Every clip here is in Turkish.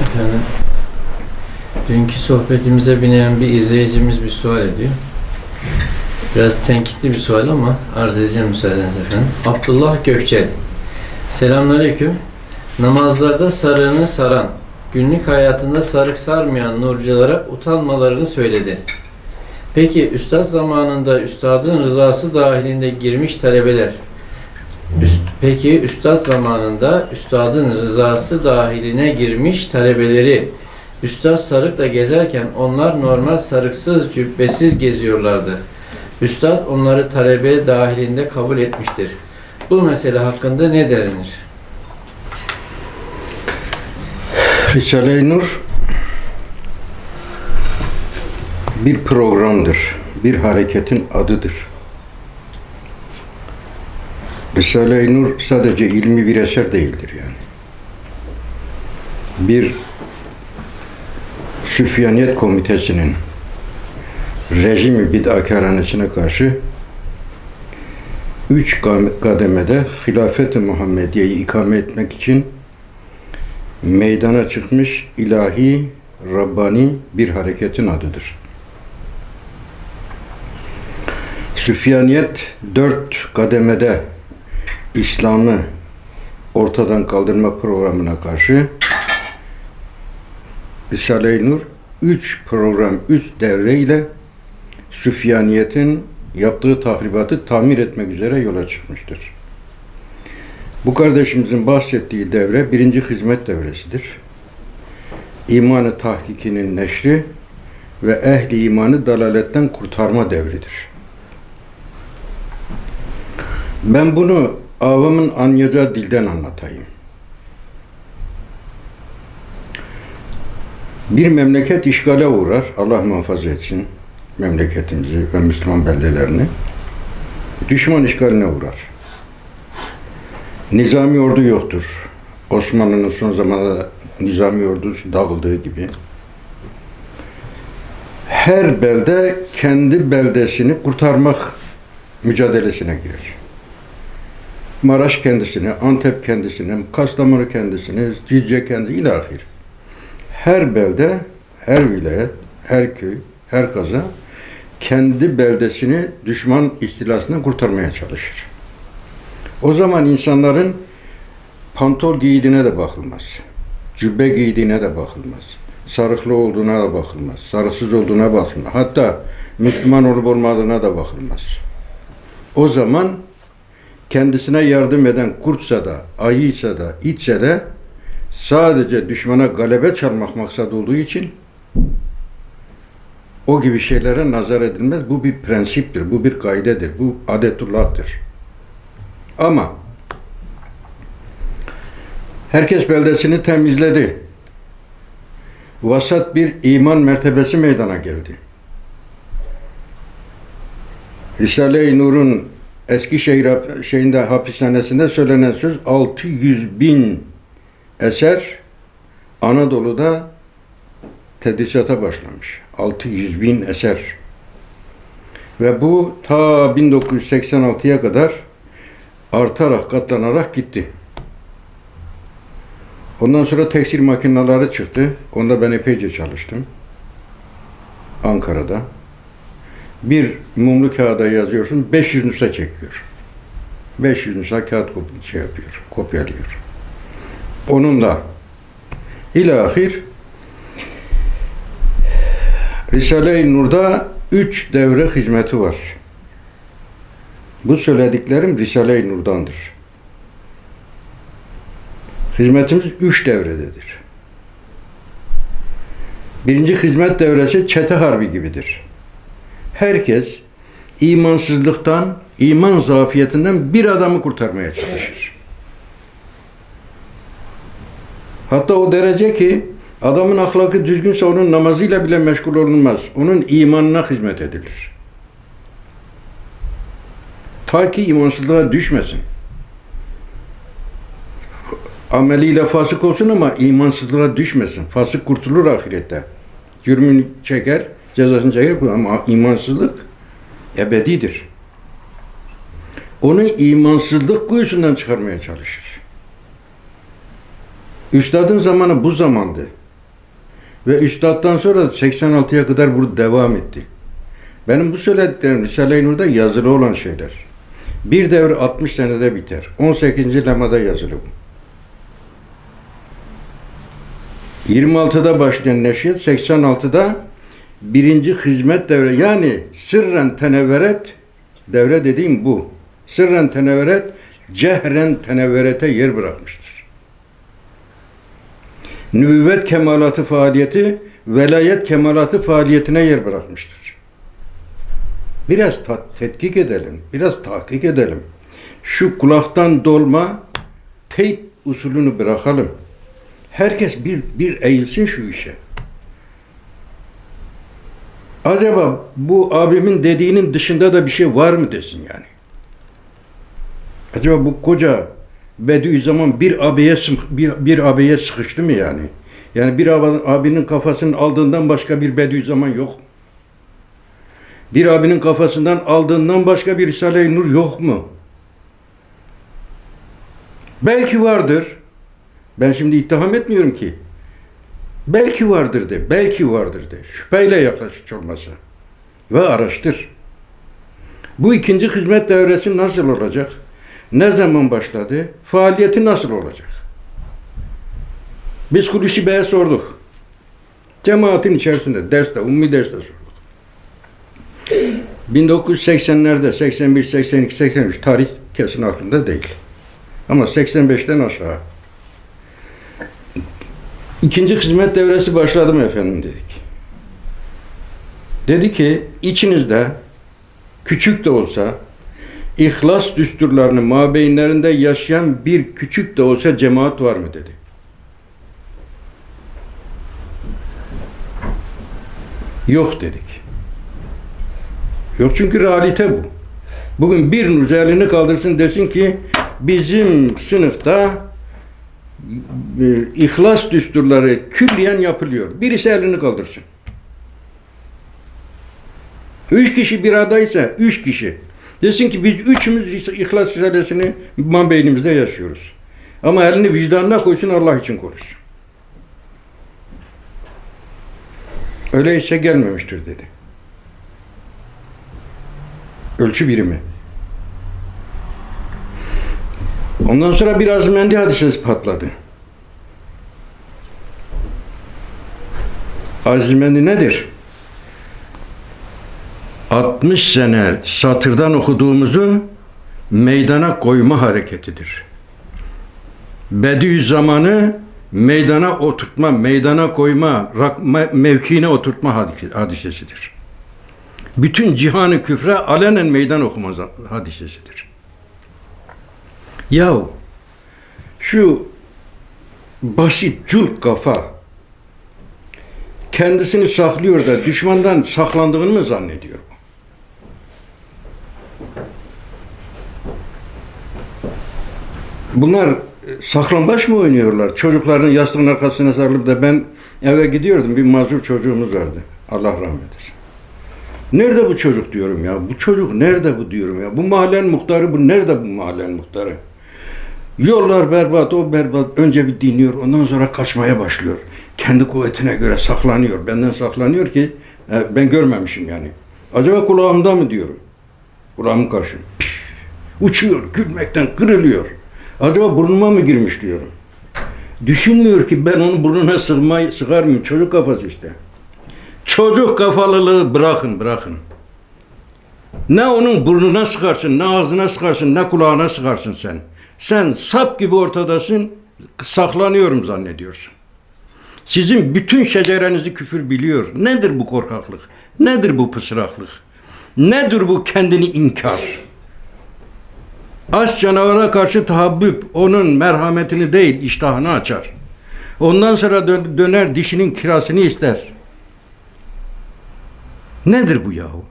Efendim, dünkü sohbetimize binen bir izleyicimiz bir sual ediyor. Biraz tenkitli bir sual ama arz edeceğim müsaadenizle efendim. Abdullah Gökçel. Selamünaleyküm. Namazlarda sarığını saran, günlük hayatında sarık sarmayan nurculara utanmalarını söyledi. Peki üstad zamanında üstadın rızası dahilinde girmiş talebeler Üst- Peki üstad zamanında üstadın rızası dahiline girmiş talebeleri üstad sarıkla gezerken onlar normal sarıksız cübbesiz geziyorlardı. Üstad onları talebe dahilinde kabul etmiştir. Bu mesele hakkında ne derinir? Risale-i Nur bir programdır, bir hareketin adıdır. Risale-i Nur sadece ilmi bir eser değildir yani. Bir Süfyaniyet Komitesi'nin rejimi bid'akaranesine karşı üç kademede hilafet-i Muhammediye'yi ikame etmek için meydana çıkmış ilahi, Rabbani bir hareketin adıdır. Süfyaniyet dört kademede İslam'ı ortadan kaldırma programına karşı Risale-i Nur üç program, üç devreyle Süfyaniyet'in yaptığı tahribatı tamir etmek üzere yola çıkmıştır. Bu kardeşimizin bahsettiği devre birinci hizmet devresidir. İmanı tahkikinin neşri ve ehli imanı dalaletten kurtarma devridir. Ben bunu avamın anlayacağı dilden anlatayım. Bir memleket işgale uğrar, Allah muhafaza etsin memleketimizi ve Müslüman beldelerini. Düşman işgaline uğrar. Nizami ordu yoktur. Osmanlı'nın son zamanlarda nizami ordusu dağıldığı gibi. Her belde kendi beldesini kurtarmak mücadelesine girer. Maraş kendisine, Antep kendisine, Kastamonu kendisine, Cizce kendisi ilahir. Her belde, her vilayet, her köy, her kaza kendi beldesini düşman istilasından kurtarmaya çalışır. O zaman insanların pantol giydiğine de bakılmaz. Cübbe giydiğine de bakılmaz. Sarıklı olduğuna da bakılmaz. Sarıksız olduğuna bakılmaz. Hatta Müslüman olup olmadığına da bakılmaz. O zaman kendisine yardım eden kurtsa da, ayıysa da, itse de sadece düşmana galebe çalmak maksat olduğu için o gibi şeylere nazar edilmez. Bu bir prensiptir, bu bir kaidedir, bu adetullah'tır. Ama herkes beldesini temizledi. Vasat bir iman mertebesi meydana geldi. Risale-i Nur'un Eskişehir şeyinde hapishanesinde söylenen söz 600 bin eser Anadolu'da tedrisata başlamış. 600 bin eser. Ve bu ta 1986'ya kadar artarak, katlanarak gitti. Ondan sonra tekstil makineleri çıktı. Onda ben epeyce çalıştım. Ankara'da. Bir mumlu kağıda yazıyorsun, 500 nüsa çekiyor. 500 nüsa kağıt kop- şey yapıyor, kopyalıyor. Onunla ilahir Risale-i Nur'da üç devre hizmeti var. Bu söylediklerim Risale-i Nur'dandır. Hizmetimiz üç devrededir. Birinci hizmet devresi çete harbi gibidir. Herkes imansızlıktan, iman zafiyetinden bir adamı kurtarmaya çalışır. Hatta o derece ki adamın ahlakı düzgünse onun namazıyla bile meşgul olunmaz. Onun imanına hizmet edilir. Ta ki imansızlığa düşmesin. Ameliyle fasık olsun ama imansızlığa düşmesin. Fasık kurtulur ahirette. Cürmünü çeker, cezasını çeker ama imansızlık ebedidir. Onu imansızlık kuyusundan çıkarmaya çalışır. Üstadın zamanı bu zamandı. Ve üstaddan sonra da 86'ya kadar bu devam etti. Benim bu söylediklerim Risale-i Nur'da yazılı olan şeyler. Bir devre 60 senede biter. 18. lemada yazılı bu. 26'da başlayan neşriyat, 86'da birinci hizmet devre yani sırren tenevveret devre dediğim bu. Sırren tenevveret cehren tenevverete yer bırakmıştır. Nübüvvet kemalatı faaliyeti velayet kemalatı faaliyetine yer bırakmıştır. Biraz ta- tetkik edelim, biraz tahkik edelim. Şu kulaktan dolma teyp usulünü bırakalım. Herkes bir, bir eğilsin şu işe. Acaba bu abimin dediğinin dışında da bir şey var mı desin yani. Acaba bu koca Bediüzzaman bir abiye bir, bir abiye sıkıştı mı yani? Yani bir abi- abinin kafasının aldığından başka bir Bediüzzaman yok mu? Bir abinin kafasından aldığından başka bir Risale-i Nur yok mu? Belki vardır. Ben şimdi ittiham etmiyorum ki. Belki vardır de, belki vardır de. Şüpheyle yaklaş hiç olmasa. Ve araştır. Bu ikinci hizmet devresi nasıl olacak? Ne zaman başladı? Faaliyeti nasıl olacak? Biz Hulusi Bey'e sorduk. Cemaatin içerisinde, derste, umumi derste sorduk. 1980'lerde, 81, 82, 83 tarih kesin aklımda değil. Ama 85'ten aşağı. İkinci hizmet devresi başladı mı efendim dedik. Dedi ki içinizde küçük de olsa ihlas düsturlarını mabeyinlerinde yaşayan bir küçük de olsa cemaat var mı dedi. Yok dedik. Yok çünkü realite bu. Bugün bir elini kaldırsın desin ki bizim sınıfta ihlas düsturları külliyen yapılıyor. Birisi elini kaldırsın. Üç kişi bir adaysa üç kişi. Desin ki biz üçümüz ihlas risalesini iman beynimizde yaşıyoruz. Ama elini vicdanına koysun Allah için konuşsun. Öyleyse gelmemiştir dedi. Ölçü birimi. Ondan sonra biraz mendi hadisesi patladı. Azimendi nedir? 60 sene satırdan okuduğumuzu meydana koyma hareketidir. Bediüzzamanı meydana oturtma, meydana koyma, mevkiine oturtma hadise- hadisesidir. Bütün cihanı küfre alenen meydan okuma hadisesidir. Yahu şu basit cult kafa kendisini saklıyor da düşmandan saklandığını mı zannediyor? Bunlar e, saklambaç mı oynuyorlar? Çocukların yastığın arkasına sarılıp da ben eve gidiyordum. Bir mazur çocuğumuz vardı. Allah rahmet eylesin. Nerede bu çocuk diyorum ya? Bu çocuk nerede bu diyorum ya? Bu mahallenin muhtarı bu. Nerede bu mahallenin muhtarı? Yollar berbat, o berbat. Önce bir dinliyor, ondan sonra kaçmaya başlıyor. Kendi kuvvetine göre saklanıyor. Benden saklanıyor ki e, ben görmemişim yani. Acaba kulağımda mı diyorum? Kulağım karşı. Uçuyor, gülmekten kırılıyor. Acaba burnuma mı girmiş diyorum. Düşünmüyor ki ben onun burnuna sığmayı sıkar mıyım? Çocuk kafası işte. Çocuk kafalılığı bırakın, bırakın. Ne onun burnuna sıkarsın, ne ağzına sıkarsın, ne kulağına sıkarsın sen. Sen sap gibi ortadasın, saklanıyorum zannediyorsun. Sizin bütün şecerenizi küfür biliyor. Nedir bu korkaklık? Nedir bu pısıraklık? Nedir bu kendini inkar? Aç canavara karşı tahabbüp onun merhametini değil iştahını açar. Ondan sonra dö- döner dişinin kirasını ister. Nedir bu yahu?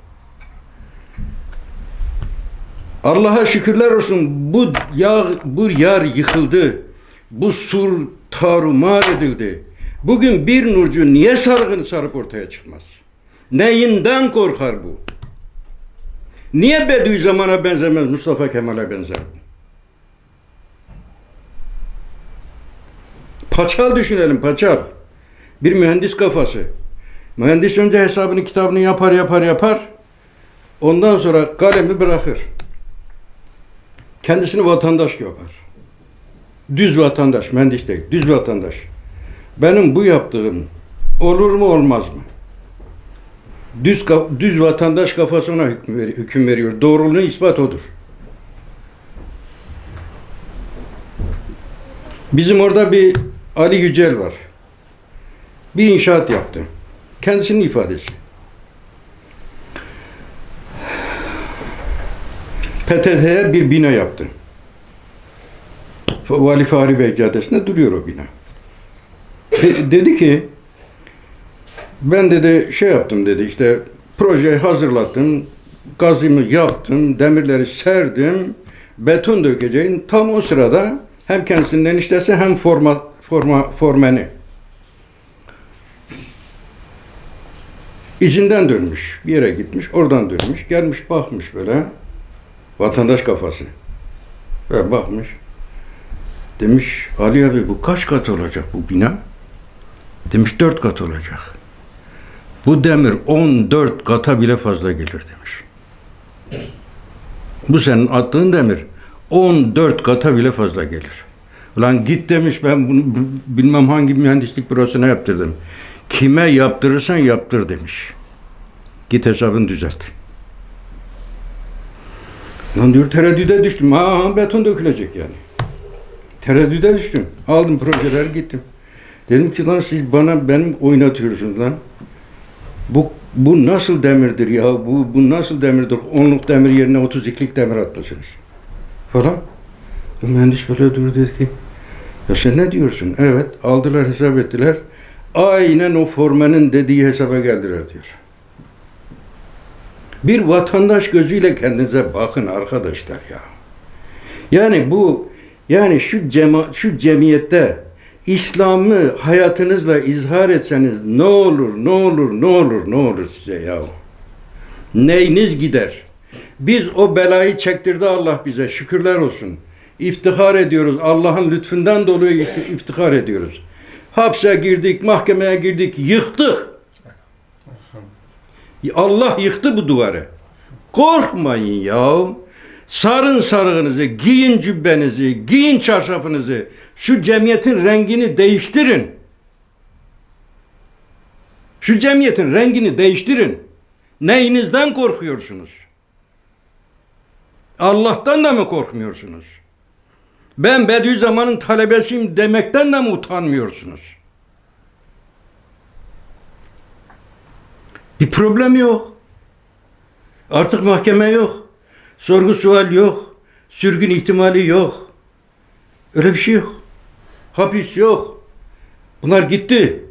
Allah'a şükürler olsun bu yağ, bu yar yıkıldı. Bu sur tarumar edildi. Bugün bir nurcu niye sargın sarıp ortaya çıkmaz? Neyinden korkar bu? Niye Bediüzzaman'a benzemez, Mustafa Kemal'e benzer? Paçal düşünelim, paçal. Bir mühendis kafası. Mühendis önce hesabını kitabını yapar yapar yapar. Ondan sonra kalemi bırakır. Kendisini vatandaş yapar. Düz vatandaş, mühendis değil, düz vatandaş. Benim bu yaptığım olur mu olmaz mı? Düz düz vatandaş kafasına hüküm, veri- hüküm veriyor. Doğruluğun ispat odur. Bizim orada bir Ali Yücel var. Bir inşaat yaptı. Kendisinin ifadesi. PTT'ye bir bina yaptı. Vali Fahri Bey Caddesi'nde duruyor o bina. De- dedi ki ben dedi şey yaptım dedi işte projeyi hazırlattım, gazımı yaptım, demirleri serdim, beton dökeceğim. Tam o sırada hem kendisinin eniştesi hem forma, forma, formeni. İzinden dönmüş. Bir yere gitmiş. Oradan dönmüş. Gelmiş bakmış böyle. Vatandaş kafası. Ve bakmış. Demiş Ali abi bu kaç kat olacak bu bina? Demiş dört kat olacak. Bu demir 14 kata bile fazla gelir demiş. Bu senin attığın demir 14 kata bile fazla gelir. Ulan git demiş ben bunu bilmem hangi mühendislik bürosuna yaptırdım. Kime yaptırırsan yaptır demiş. Git hesabını düzelt. Lan diyor tereddüde düştüm. Ha beton dökülecek yani. Tereddüde düştüm. Aldım projeleri gittim. Dedim ki lan siz bana benim oynatıyorsunuz lan. Bu bu nasıl demirdir ya? Bu bu nasıl demirdir? Onluk demir yerine 32'lik demir atmışsınız. Falan. Mühendis böyle durdu dedi ki ya sen ne diyorsun? Evet aldılar hesap ettiler. Aynen o formanın dediği hesaba geldiler diyor. Bir vatandaş gözüyle kendinize bakın arkadaşlar ya. Yani bu yani şu cema şu cemiyette İslam'ı hayatınızla izhar etseniz ne olur, ne olur, ne olur, ne olur size ya. Neyiniz gider? Biz o belayı çektirdi Allah bize. Şükürler olsun. İftihar ediyoruz. Allah'ın lütfundan dolayı ifti- iftihar ediyoruz. Hapse girdik, mahkemeye girdik, yıktık. Allah yıktı bu duvarı. Korkmayın ya. Sarın sarığınızı, giyin cübbenizi, giyin çarşafınızı. Şu cemiyetin rengini değiştirin. Şu cemiyetin rengini değiştirin. Neyinizden korkuyorsunuz? Allah'tan da mı korkmuyorsunuz? Ben Bediüzzaman'ın talebesiyim demekten de mi utanmıyorsunuz? Bir problem yok. Artık mahkeme yok. Sorgu sual yok. Sürgün ihtimali yok. Öyle bir şey yok. Hapis yok. Bunlar gitti.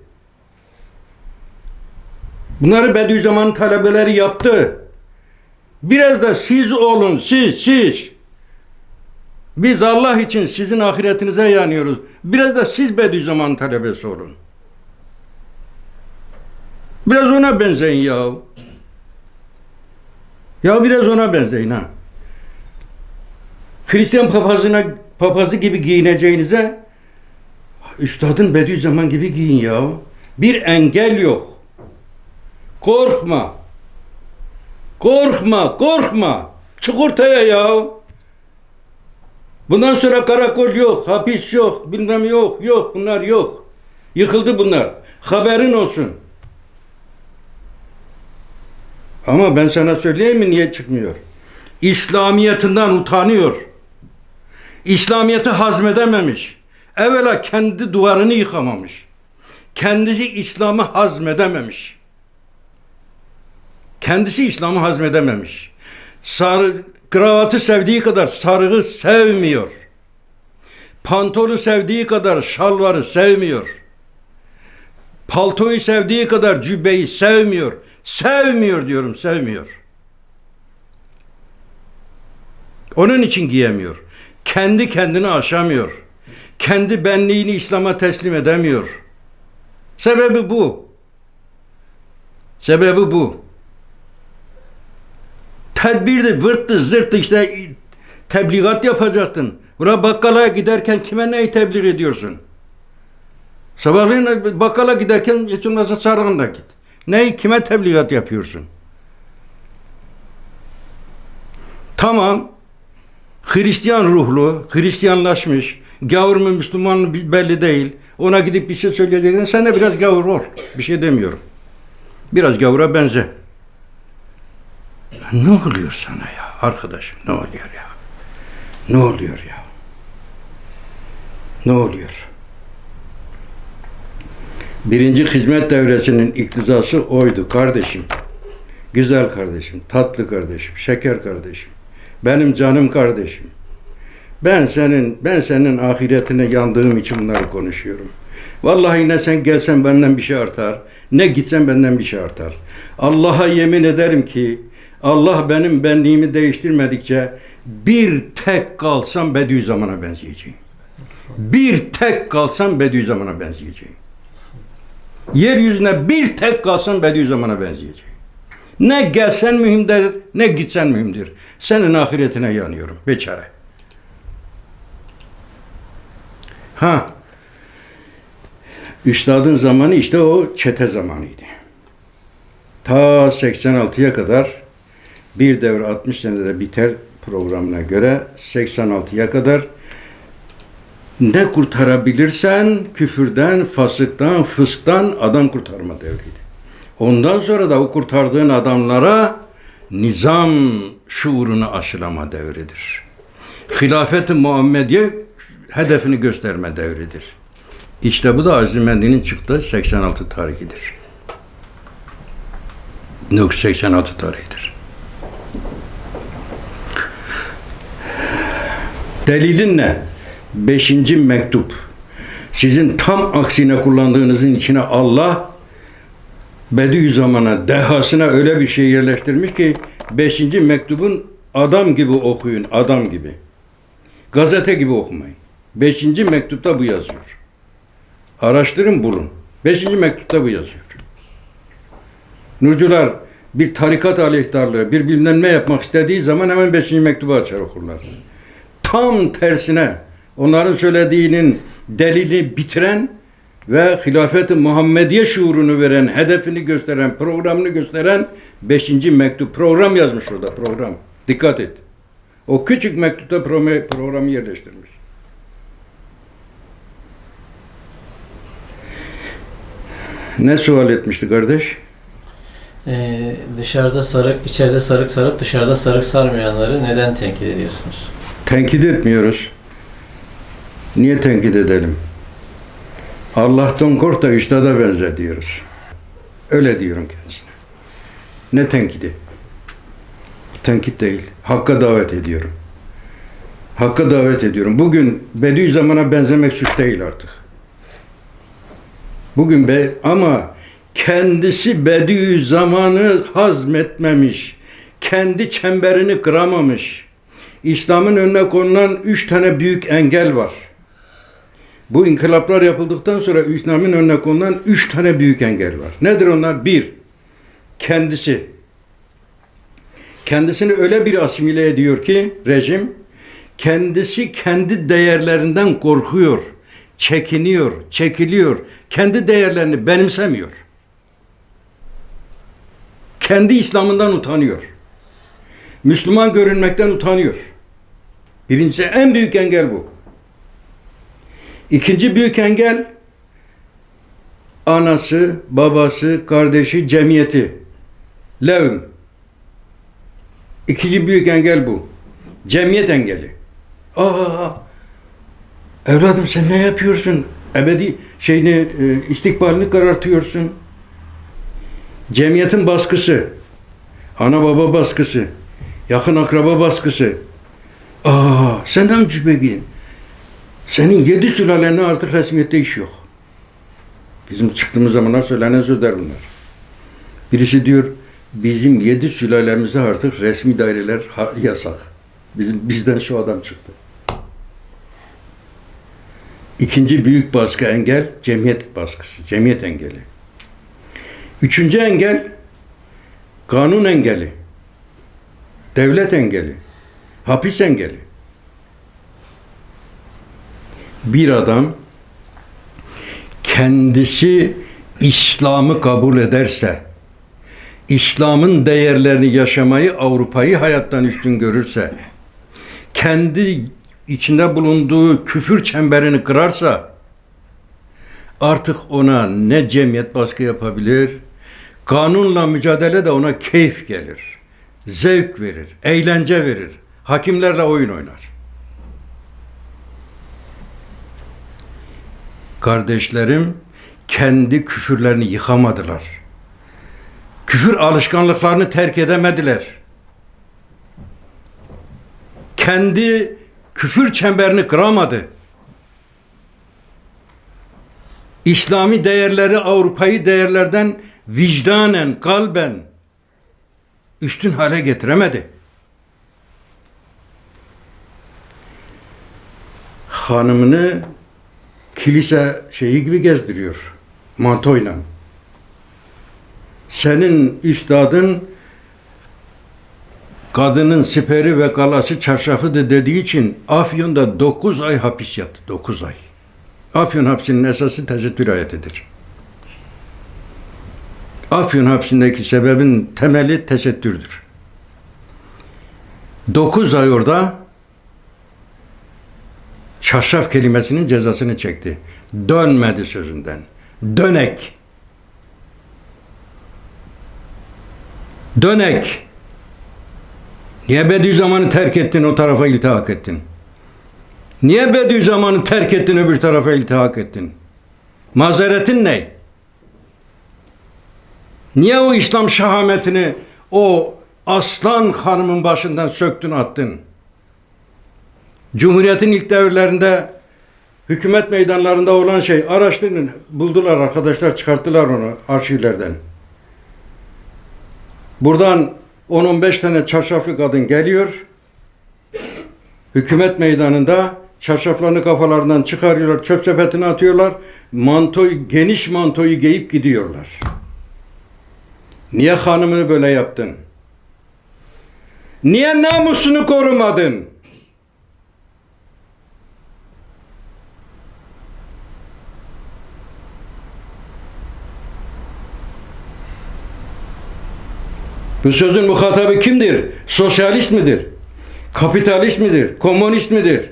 Bunları Bediüzzaman'ın talebeleri yaptı. Biraz da siz olun, siz, siz. Biz Allah için sizin ahiretinize yanıyoruz. Biraz da siz Bediüzzaman talebesi olun. Biraz ona benzeyin ya. Ya biraz ona benzeyin ha. Hristiyan papazına papazı gibi giyineceğinize Üstadın Bediüzzaman gibi giyin ya. Bir engel yok. Korkma. Korkma, korkma. Çık ortaya ya. Bundan sonra karakol yok, hapis yok, bilmem yok, yok, bunlar yok. Yıkıldı bunlar. Haberin olsun. Ama ben sana söyleyeyim mi niye çıkmıyor? İslamiyetinden utanıyor. İslamiyeti hazmedememiş. Evvela kendi duvarını yıkamamış. Kendisi İslam'ı hazmedememiş. Kendisi İslam'ı hazmedememiş. Sarı, kravatı sevdiği kadar sarığı sevmiyor. Pantolu sevdiği kadar şalvarı sevmiyor. Paltoyu sevdiği kadar cübbeyi sevmiyor. Sevmiyor diyorum, sevmiyor. Onun için giyemiyor. Kendi kendini aşamıyor. Kendi benliğini İslam'a teslim edemiyor. Sebebi bu. Sebebi bu. Tedbirdi, vırttı, zırttı işte tebligat yapacaktın. Buna bakkala giderken kime neyi tebliğ ediyorsun? Sabahleyin bakkala giderken hiç olmazsa sarığında git. Ne, kime tebligat yapıyorsun? Tamam, Hristiyan ruhlu, Hristiyanlaşmış, gavur mu Müslüman mı belli değil. Ona gidip bir şey söyleyeceksin, sen de biraz gavur ol. Bir şey demiyorum. Biraz gavura benze. Ne oluyor sana ya arkadaşım, ne oluyor ya? Ne oluyor ya? Ne oluyor? Birinci hizmet devresinin iktizası oydu kardeşim. Güzel kardeşim, tatlı kardeşim, şeker kardeşim. Benim canım kardeşim. Ben senin ben senin ahiretine yandığım için bunları konuşuyorum. Vallahi ne sen gelsen benden bir şey artar, ne gitsen benden bir şey artar. Allah'a yemin ederim ki Allah benim benliğimi değiştirmedikçe bir tek kalsam Bediüzzaman'a benzeyeceğim. Bir tek kalsam Bediüzzaman'a benzeyeceğim. Yeryüzüne bir tek kalsam Bediüzzaman'a benzeyeceğim. Ne gelsen mühimdir, ne gitsen mühimdir. Senin ahiretine yanıyorum. Beçare. Ha. Üstadın zamanı işte o çete zamanıydı. Ta 86'ya kadar bir devre 60 senede biter programına göre 86'ya kadar ne kurtarabilirsen küfürden, fasıktan, fısktan adam kurtarma devriydi. Ondan sonra da o kurtardığın adamlara nizam şuurunu aşılama devridir. Hilafet-i Muhammediye hedefini gösterme devridir. İşte bu da Azimendi'nin çıktığı 86 tarihidir. Nuk 86 tarihidir. Delilin ne? Beşinci mektup. Sizin tam aksine kullandığınızın içine Allah Bediüzzaman'a, dehasına öyle bir şey yerleştirmiş ki beşinci mektubun adam gibi okuyun, adam gibi. Gazete gibi okumayın. Beşinci mektupta bu yazıyor. Araştırın bulun. Beşinci mektupta bu yazıyor. Nurcular bir tarikat aleyhtarlığı, bir bilmem ne yapmak istediği zaman hemen beşinci mektubu açar okurlar. Tam tersine onların söylediğinin delili bitiren ve hilafet-i Muhammediye şuurunu veren, hedefini gösteren, programını gösteren beşinci mektup. Program yazmış orada, program. Dikkat et. O küçük mektupta pro- programı yerleştirmiş. Ne sual etmişti kardeş? Ee, dışarıda sarık, içeride sarık sarıp dışarıda sarık sarmayanları neden tenkit ediyorsunuz? Tenkit etmiyoruz. Niye tenkit edelim? Allah'tan kork da üstada benze diyoruz. Öyle diyorum kendisine. Ne tenkidi? Bu tenkit değil. Hakka davet ediyorum. Hakka davet ediyorum. Bugün Bediüzzaman'a benzemek suç değil artık. Bugün be ama kendisi Bediüzzaman'ı hazmetmemiş. Kendi çemberini kıramamış. İslam'ın önüne konulan üç tane büyük engel var. Bu inkılaplar yapıldıktan sonra İslam'ın önüne konulan üç tane büyük engel var. Nedir onlar? Bir, kendisi. Kendisini öyle bir asimile ediyor ki rejim, kendisi kendi değerlerinden korkuyor, çekiniyor, çekiliyor. Kendi değerlerini benimsemiyor. Kendi İslam'ından utanıyor. Müslüman görünmekten utanıyor. Birincisi en büyük engel bu. İkinci büyük engel anası, babası, kardeşi, cemiyeti. Levm. İkinci büyük engel bu. Cemiyet engeli. Aa, evladım sen ne yapıyorsun? Ebedi şeyini, e, istikbalini karartıyorsun. Cemiyetin baskısı. Ana baba baskısı. Yakın akraba baskısı. Aa, senden mi cübegin? Senin yedi sülalenle artık resmiyette iş yok. Bizim çıktığımız zamanlar söylenen sözler bunlar. Birisi diyor, bizim yedi sülalemize artık resmi daireler yasak. Bizim bizden şu adam çıktı. İkinci büyük baskı engel cemiyet baskısı, cemiyet engeli. Üçüncü engel kanun engeli, devlet engeli, hapis engeli. Bir adam kendisi İslam'ı kabul ederse, İslam'ın değerlerini yaşamayı, Avrupa'yı hayattan üstün görürse, kendi içinde bulunduğu küfür çemberini kırarsa, artık ona ne cemiyet baskı yapabilir, kanunla mücadele de ona keyif gelir, zevk verir, eğlence verir, hakimlerle oyun oynar. Kardeşlerim kendi küfürlerini yıkamadılar. Küfür alışkanlıklarını terk edemediler. Kendi küfür çemberini kıramadı. İslami değerleri Avrupa'yı değerlerden vicdanen, kalben üstün hale getiremedi. Hanımını kilise şeyi gibi gezdiriyor. Mantoyla. Senin üstadın kadının siperi ve galası çarşafıdır dediği için Afyon'da 9 ay hapis yattı. 9 ay. Afyon hapsinin esası tesettür ayetidir. Afyon hapsindeki sebebin temeli tesettürdür. 9 ay orada çarşaf kelimesinin cezasını çekti. Dönmedi sözünden. Dönek. Dönek. Niye Bediüzzaman'ı terk ettin o tarafa iltihak ettin? Niye Bediüzzaman'ı terk ettin öbür tarafa iltihak ettin? Mazeretin ne? Niye o İslam şahametini o aslan hanımın başından söktün attın? Cumhuriyetin ilk devirlerinde hükümet meydanlarında olan şey araştırın. Buldular arkadaşlar çıkarttılar onu arşivlerden. Buradan 10-15 tane çarşaflı kadın geliyor. Hükümet meydanında çarşaflarını kafalarından çıkarıyorlar, çöp sepetine atıyorlar. Mantoyu, geniş mantoyu giyip gidiyorlar. Niye hanımını böyle yaptın? Niye namusunu korumadın? Bu sözün muhatabı kimdir? Sosyalist midir? Kapitalist midir? Komünist midir?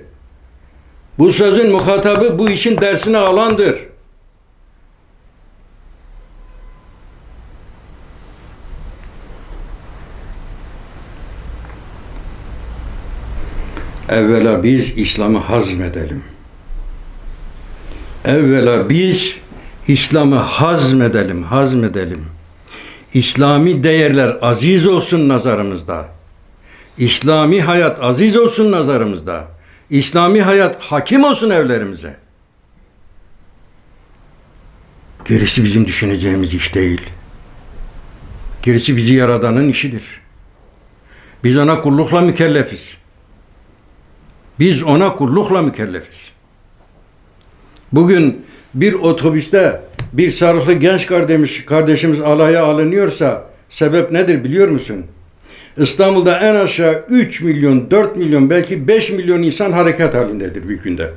Bu sözün muhatabı bu işin dersini alandır. Evvela biz İslam'ı hazmedelim. Evvela biz İslam'ı hazmedelim, hazmedelim. İslami değerler aziz olsun nazarımızda. İslami hayat aziz olsun nazarımızda. İslami hayat hakim olsun evlerimize. Gerisi bizim düşüneceğimiz iş değil. Gerisi bizi yaradanın işidir. Biz ona kullukla mükellefiz. Biz ona kullukla mükellefiz. Bugün bir otobüste bir sarıklı genç kardeş, kardeşimiz alaya alınıyorsa sebep nedir biliyor musun? İstanbul'da en aşağı 3 milyon, 4 milyon belki 5 milyon insan hareket halindedir bir günde.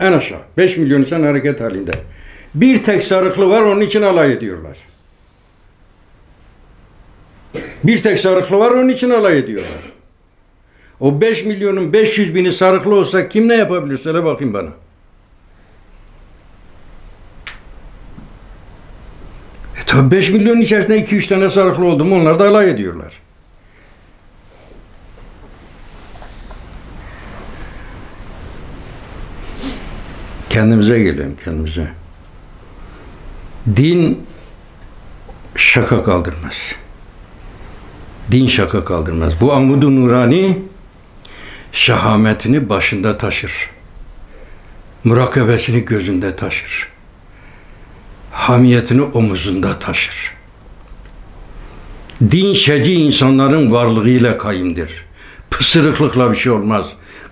En aşağı 5 milyon insan hareket halinde. Bir tek sarıklı var onun için alay ediyorlar. Bir tek sarıklı var onun için alay ediyorlar. O 5 milyonun 500 bini sarıklı olsa kim ne yapabilir? Söyle bakayım bana. E tabi 5 milyonun içerisinde 2-3 tane sarıklı oldu mu onlar da alay ediyorlar. Kendimize gelelim kendimize. Din şaka kaldırmaz. Din şaka kaldırmaz. Bu amudu nurani şahametini başında taşır. Murakabesini gözünde taşır. Hamiyetini omuzunda taşır. Din şeci insanların varlığıyla kayımdır. Pısırıklıkla bir şey olmaz.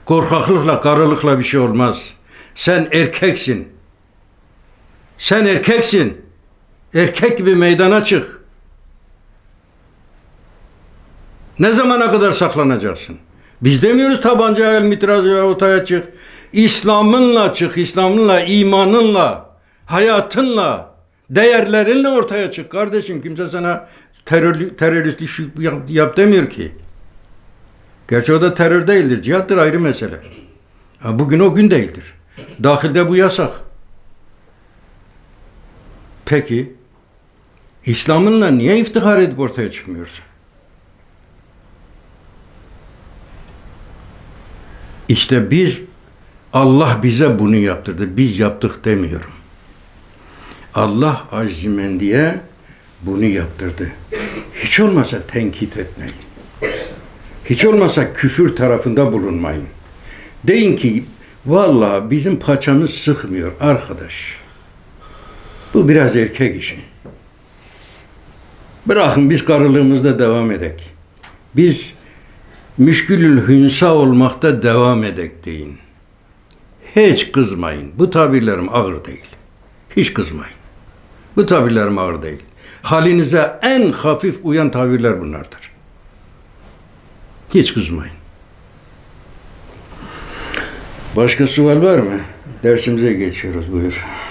Korkaklıkla, karılıkla bir şey olmaz. Sen erkeksin. Sen erkeksin. Erkek gibi meydana çık. Ne zamana kadar saklanacaksın? Biz demiyoruz tabanca el mitrazıyla ortaya çık. İslam'ınla çık, İslam'ınla, imanınla, hayatınla, değerlerinle ortaya çık kardeşim. Kimse sana terör, teröristlik yap, yap demiyor ki. Gerçi o da terör değildir. Cihattır ayrı mesele. Bugün o gün değildir. Dahilde bu yasak. Peki İslam'ınla niye iftihar edip ortaya çıkmıyorsun? İşte biz Allah bize bunu yaptırdı. Biz yaptık demiyorum. Allah azimendiye bunu yaptırdı. Hiç olmasa tenkit etmeyin. Hiç olmasa küfür tarafında bulunmayın. Deyin ki vallahi bizim paçamız sıkmıyor arkadaş. Bu biraz erkek işi. Bırakın biz karılığımızda devam edek. Biz müşkülül hünsa olmakta devam edek deyin. Hiç kızmayın. Bu tabirlerim ağır değil. Hiç kızmayın. Bu tabirlerim ağır değil. Halinize en hafif uyan tabirler bunlardır. Hiç kızmayın. Başka sual var mı? Dersimize geçiyoruz. Buyur.